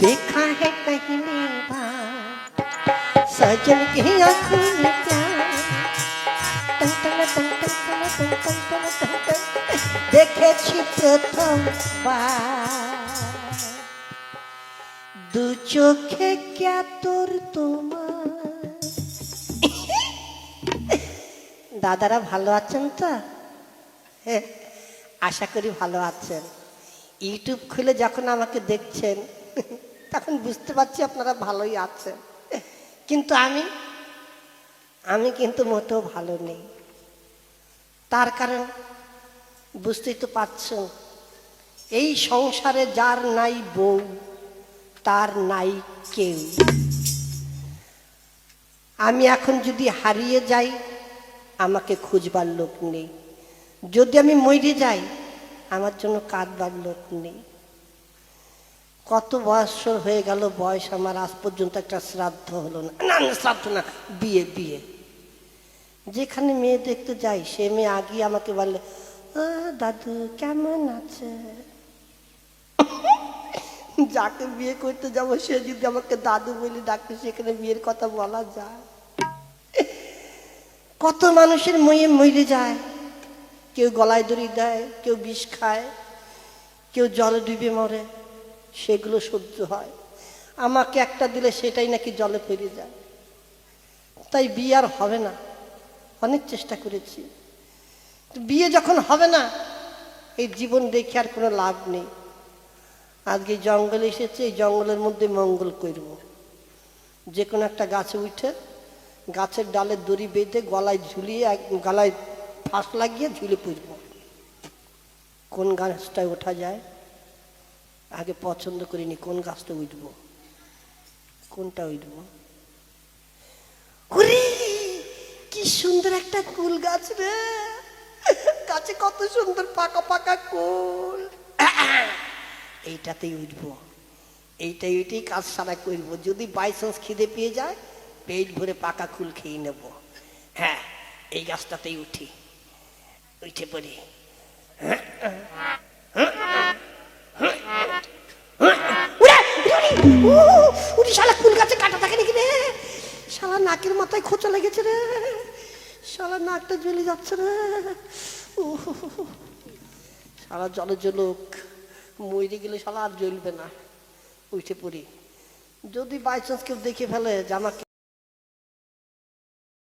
देखा है कहीं सजन की आँखों में देखे प्रथम बार दू चोखे क्या तोर तुम দাদারা ভালো আছেন তো? আশা করি ভালো আছেন। ইউটিউব খুলে যখন আমাকে দেখছেন, তখন বুঝতে পারছি আপনারা ভালোই আছেন। কিন্তু আমি আমি কিন্তু মোটেও ভালো নেই। তার কারণ, বুঝতেই তো পারছেন, এই সংসারে যার নাই বউ, তার নাই কেউ। আমি এখন যদি হারিয়ে যাই আমাকে খুঁজবার লোক নেই। যদি আমি মরে যাই আমার জন্য কাঁদবার লোক নেই। কত বৎসর হয়ে গেল বয়স আমার আজ পর্যন্ত একটা শ্রাদ্ধ হলো না। না শ্রাদ্ধ না বিয়ে বিয়ে। যেখানে মেয়ে দেখতে যাই সে মেয়ে আগে আমাকে বলে "ও, দাদু কেমন আছে? যাকে বিয়ে করতে যাব সে যদি আমাকে দাদু বলে ডাকে সেখানে বিয়ের কথা বলা যায়। কত মানুষের ময়ে মরে যায়। কেউ গলায় দড়ি দেয়, কেউ বিষ খায়, কেউ জলে ডুবে মরে, সেগুলো সহ্য হয়। আমাকে একটা দিলে সেটাই নাকি জলে ফেরে যায়। তাই বিয়ে আর হবে না। অনেক চেষ্টা করেছি। বিয়ে যখন হবে না, এই জীবন দেখে আর কোনো লাভ নেই। আজকে জঙ্গলে এসেছে, এই জঙ্গলের মধ্যে মঙ্গল করব। যে কোনো একটা গাছে উঠে গাছের ডালে দড়ি বেঁধে গলায় ঝুলিয়ে গলায় ফাঁস লাগিয়ে ঝুলে পুষব কোন গাছটায় ওঠা যায়? আগে পছন্দ করিনি কোন গাছটা উঠব? কোনটা উঠব? কি সুন্দর একটা কুল গাছ রে। গাছে কত সুন্দর পাকা পাকা কুল। এইটাতেই উঠব। এইটাই এইটাই কাজ সারা করব। যদি বাই চান্স খিদে পেয়ে যায় পেট ভরে পাকা কুল খেয়ে নেব। হ্যাঁ এই গাছটাতেই উঠি। উঠে পড়ি। উড়ে, শালা গাছে কাটা থাকে নাকি নাকের মাথায় খোঁচা লেগেছে রে। শালা নাকটা জ্বলে যাচ্ছে রে। উহ, শালা জলে জলুক মরে গেলে শালা আর জ্বলবে না। উঠে পড়ি। যদি বাই চান্স কেউ দেখে ফেলে আমাকে